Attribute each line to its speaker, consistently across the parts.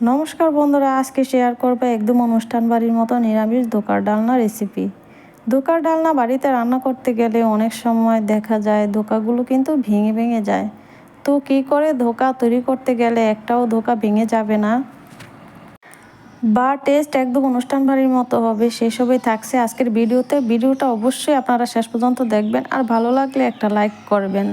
Speaker 1: নমস্কার বন্ধুরা, আজকে শেয়ার করবে একদম অনুষ্ঠান বাড়ির মতো নিরামিষ ধোকার ডালনা রেসিপি ধোকার ডালনা বাড়িতে রান্না করতে গেলে অনেক সময় দেখা যায় ধোকাগুলো কিন্তু ভেঙে ভেঙে যায়। তো কী করে ধোকা তৈরি করতে গেলে একটাও ধোকা ভেঙে যাবে না? বা টেস্ট একদম অনুষ্ঠান বাড়ির মতো হবে সেসবই থাকছে আজকের ভিডিওতে। ভিডিওটা অবশ্যই আপনারা শেষ পর্যন্ত দেখবেন আর ভালো লাগলে একটা লাইক করবেন।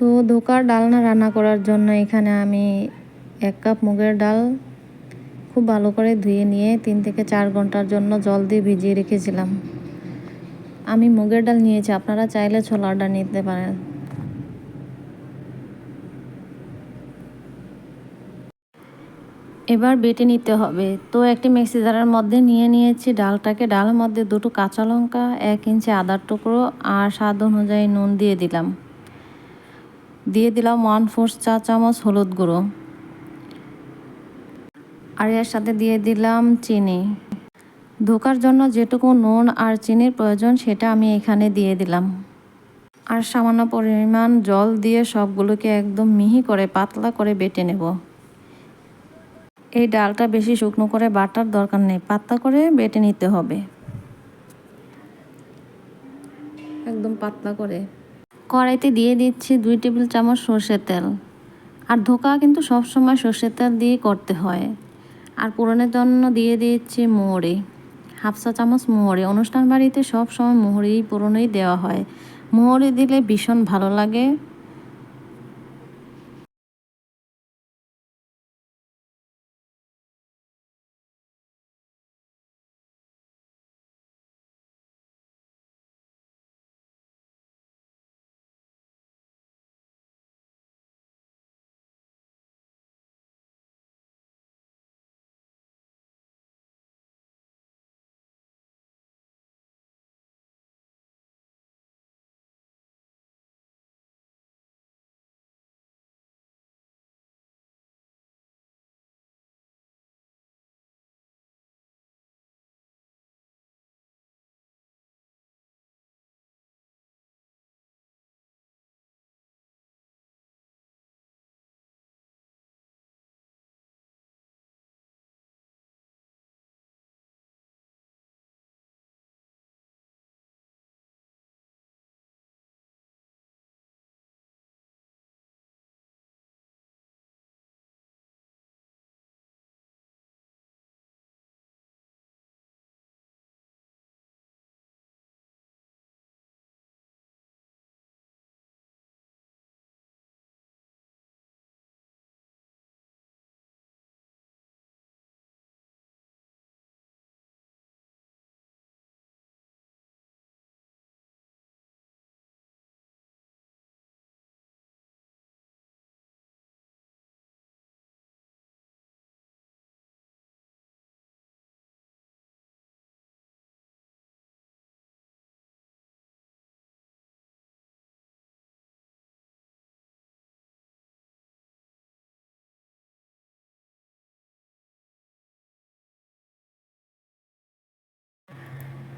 Speaker 1: তো ধোকার ডালনা রান্না করার জন্য এখানে আমি এক কাপ মুগের ডাল খুব ভালো করে ধুয়ে নিয়ে তিন থেকে চার ঘণ্টার জন্য জল দিয়ে ভিজিয়ে রেখেছিলাম। আমি মুগের ডাল নিয়েছি, আপনারা চাইলে ছোলার ডাল নিতে পারেন। এবার বেটে নিতে হবে। তো একটি মিক্সি জারের মধ্যে নিয়ে নিয়েছি ডালটাকে। ডালের মধ্যে দুটো কাঁচা লঙ্কা, এক ইঞ্চি আদার টুকরো আর স্বাদ অনুযায়ী নুন দিয়ে দিলাম। দিয়ে দিলাম ওয়ান ফোর চা চামচ হলুদ গুঁড়ো। আর এর সাথে দিয়ে দিলাম চিনি। ধোকার জন্য যেটুকু নুন আর চিনির প্রয়োজন সেটা আমি এখানে দিয়ে দিলাম। আর সামান্য পরিমাণ জল দিয়ে সবগুলোকে একদম মিহি করে পাতলা করে বেটে নেব। এই ডালটা বেশি শুকনো করে বাটার দরকার নেই, পাতলা করে বেটে নিতে হবে। একদম পাতলা করে। কড়াইতে দিয়ে দিচ্ছি দুই টেবিল চামচ সর্ষের তেল। আর ধোকা কিন্তু সবসময় সর্ষের তেল দিয়ে করতে হয়। আর পুরনের জন্য দিয়ে দিচ্ছি মোহরি হাফসা চামচ মোহরি অনুষ্ঠান বাড়িতে সব সময় মোহরি পুরনোই দেওয়া হয়। মোহরি দিলে ভীষণ ভালো লাগে।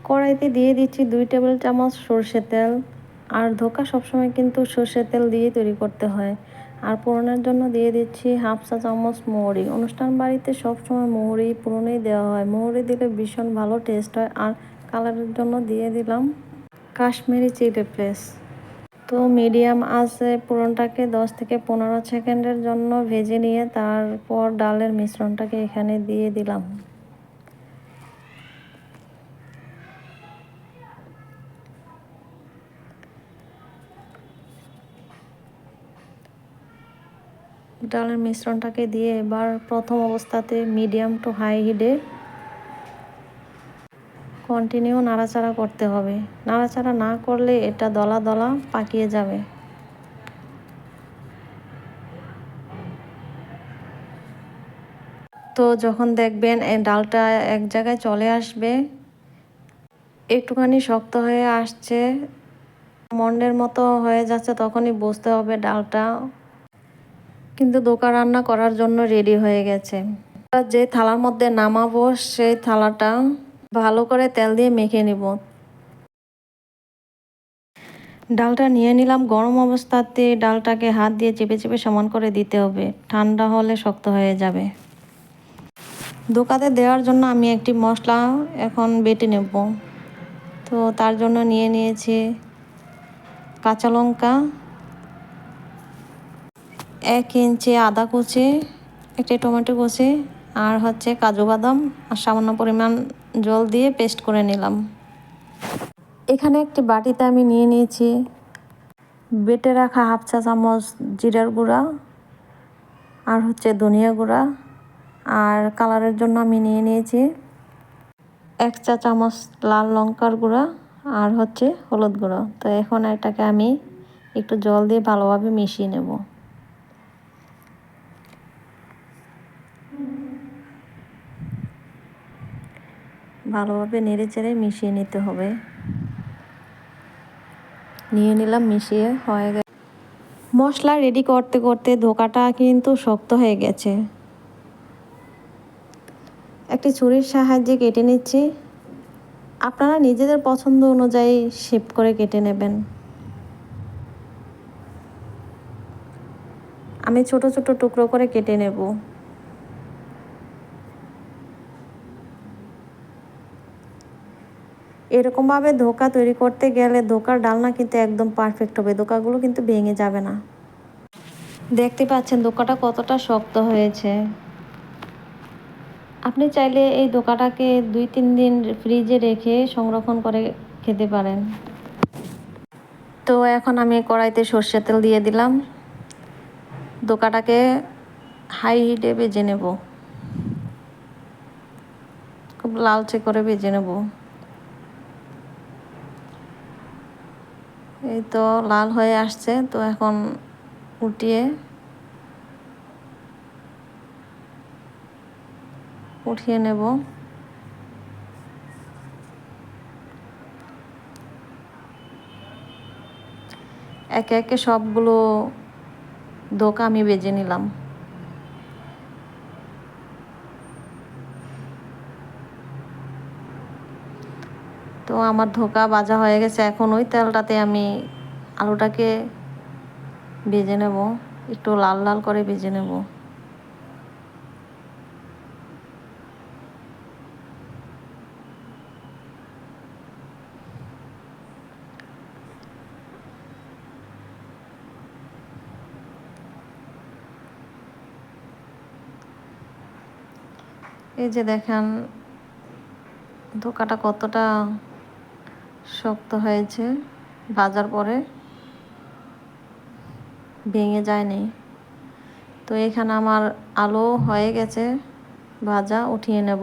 Speaker 1: কড়াইতে দিয়ে দিচ্ছি দুই টেবিল চামচ সর্ষের তেল। আর ধোকা সবসময় কিন্তু সর্ষের তেল দিয়ে তৈরি করতে হয়। আর পুরনের জন্য দিয়ে দিচ্ছি হাফ চা চামচ মৌরি। অনুষ্ঠান বাড়িতে সবসময় মৌরি পুরনেই দেওয়া হয়। মৌরি দিলে ভীষণ ভালো টেস্ট হয়। আর কালারের জন্য দিয়ে দিলাম কাশ্মীরি চিলি প্লেস তো মিডিয়াম আছে পুরনটাকে দশ থেকে পনেরো সেকেন্ডের জন্য ভেজে নিয়ে তারপর ডালের মিশ্রণটাকে এখানে দিয়ে দিলাম। ডালের মিশ্রণটাকে দিয়ে এবার প্রথম অবস্থাতে মিডিয়াম টু হাই হিটে কন্টিনিউ নাড়াচাড়া করতে হবে। নাড়াচাড়া না করলে এটা দলা দলা পাকিয়ে যাবে। তো যখন দেখবেন ডালটা এক জায়গায় চলে আসবে, একটুখানি শক্ত হয়ে আসছে, মন্ডের মতো হয়ে যাচ্ছে, তখনই বুঝতে হবে ডালটা কিন্তু দোকান রান্না করার জন্য রেডি হয়ে গেছে। যে থালার মধ্যে নামাবো, সেই থালাটা ভালো করে তেল দিয়ে মেখে নিব। ডালটা নিয়ে নিলাম। গরম অবস্থাতে ডালটাকে হাত দিয়ে চেপে চেপে সমান করে দিতে হবে। ঠান্ডা হলে শক্ত হয়ে যাবে। দোকানে দেওয়ার জন্য আমি একটি মশলা এখন বেটে নেব। তো তার জন্য নিয়ে নিয়েছি কাঁচা লঙ্কা এক ইঞ্চি আদা কুচি, একটি টমেটো কুচি আর হচ্ছে কাজু বাদাম আর সামান্য পরিমাণ জল দিয়ে পেস্ট করে নিলাম। এখানে একটি বাটিতে আমি নিয়ে নিয়েছি বেটে রাখা হাফ চা চামচ জিরার গুঁড়া আর হচ্ছে ধনিয়া গুঁড়া আর কালারের জন্য আমি নিয়ে নিয়েছি এক চা চামচ লাল লঙ্কার গুঁড়া আর হচ্ছে হলুদ গুঁড়ো। তো এখন এটাকে আমি একটু জল দিয়ে ভালোভাবে মিশিয়ে নেব। ভালোভাবে নেড়ে চেড়ে মিশিয়ে নিতে হবে। নিয়ে নিলাম, মিশিয়ে হয়ে গেছে। মশলা রেডি করতে করতে ধোকাটা কিন্তু শক্ত হয়ে গেছে। একটি ছুরির সাহায্যে কেটে নিচ্ছি। আপনারা নিজেদের পছন্দ অনুযায়ী শেপ করে কেটে নেবেন। আমি ছোট ছোট টুকরো করে কেটে নেব। এরকমভাবে ধোকা তৈরি করতে গেলে ধোকার ডালনা কিন্তু একদম পারফেক্ট হবে। ধোকাগুলো কিন্তু ভেঙে যাবে না। দেখতে পাচ্ছেন ধোকাটা কতটা শক্ত হয়েছে। আপনি চাইলে এই ধোকাটাকে দুই তিন দিন ফ্রিজে রেখে সংরক্ষণ করে খেতে পারেন। তো এখন আমি কড়াইতে সর্ষের তেল দিয়ে দিলাম। দোকাটাকে হাই হিটে ভেজে নেব। খুব লালচে করে ভেজে নেব। এই তো লাল হয়ে আসছে, তো এখন উঠিয়ে উঠিয়ে নেব। একে একে সবগুলো দোকা আমি বেজে নিলাম তো আমার ধোকা বাজা হয়ে গেছে, এখন ওই তেলটাতে আমি আলুটাকে ভেজে নেব, একটু লাল লাল করে ভেজে নেব। এই যে দেখেন, ধোকাটা কতটা শক্ত হয়েছে। ভাজার পরে ভেঙে যায়নি। তো এখানে আমার আলো হয়ে গেছে। ভাজা উঠিয়ে নেব।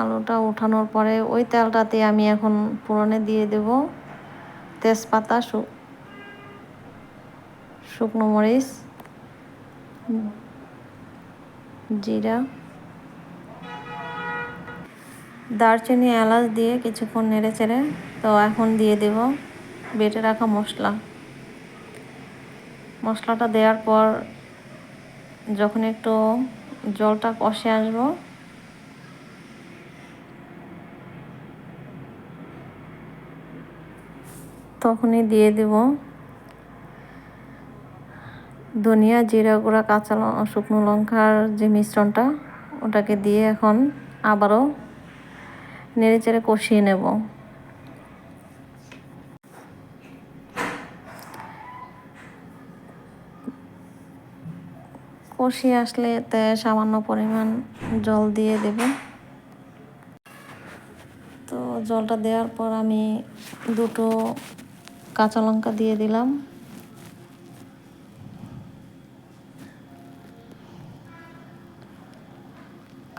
Speaker 1: আলুটা উঠানোর পরে ওই তেলটাতে আমি এখন পুরনে দিয়ে দেব। তেজপাতা শুকনো মরিচ জিরা। দারচিনি এলাচ দিয়ে কিছুক্ষণ নেড়ে চেড়ে, তো এখন দিয়ে দেব বেটে রাখা মশলা। মশলাটা দেওয়ার পর যখন একটু জলটা কষে আসব, তখনই দিয়ে দেব ধনিয়া, জিরা গুঁড়া, কাঁচা শুকনো লঙ্কার যে মিশ্রণটা, ওটাকে দিয়ে এখন আবারও নেড়ে চেড়ে কষিয়ে নেব। কষিয়ে আসলে এতে সামান্য পরিমাণ জল দিয়ে দেব। তো জলটা দেওয়ার পর আমি দুটো কাঁচা লঙ্কা দিয়ে দিলাম।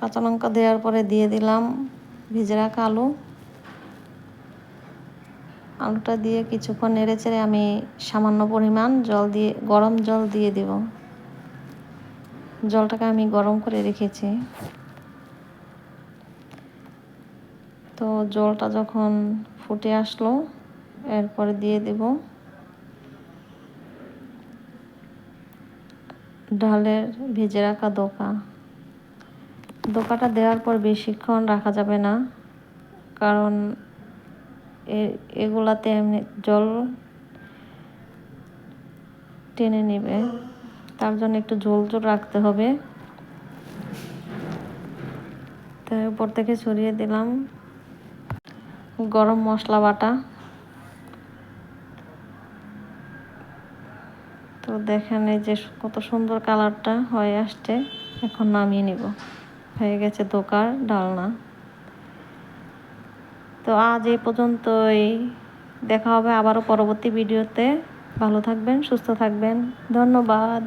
Speaker 1: কাঁচা লঙ্কা দেওয়ার পরে দিয়ে দিলাম ভিজে রাখা আলু আলুটা দিয়ে কিছুক্ষণ নেড়ে চেড়ে আমি সামান্য পরিমাণ জল দিয়ে, গরম জল দিয়ে দেব। জলটাকে আমি গরম করে রেখেছি। তো জলটা যখন ফুটে আসলো, এরপরে দিয়ে দেব ডালের ভেজে রাখা দোকা দোকাটা দেওয়ার পর বেশিক্ষণ রাখা যাবে না, কারণ এগুলাতে এমনি জল টেনে নেবে। তার জন্য একটু ঝোল ঝোল রাখতে হবে। তাই উপর থেকে ছড়িয়ে দিলাম গরম মশলা বাটা। তো দেখেন এই যে কত সুন্দর কালারটা হয়ে আসছে, এখন নামিয়ে নিব। হয়ে গেছে দোকার ডালনা। তো আজ এই পর্যন্তই। দেখা হবে আবারও পরবর্তী ভিডিওতে। ভালো থাকবেন, সুস্থ থাকবেন। ধন্যবাদ।